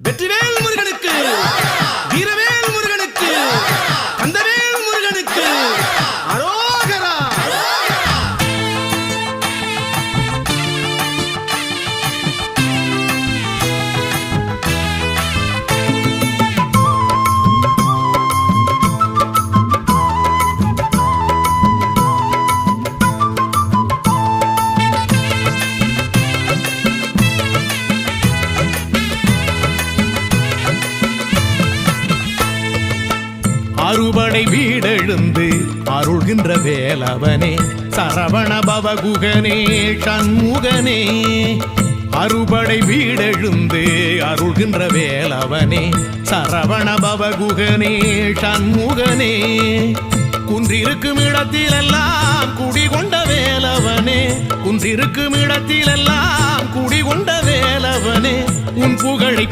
வெற்றிவேல் அறுபடை வீடெழுந்து அருள்கின்ற வேலவனே சரவண பவகுகனே சண்முகனே. அறுபடை வீடெழுந்து அருள்கின்ற வேலவனே சரவண பவகுகனே சண்முகனே. குன்றிருக்கும் இடத்திலெல்லாம் குடிகொண்ட வேலவனே குன்றிருக்கும் இடத்திலெல்லாம் குடிகொண்ட வேலவனே. உன் புகழை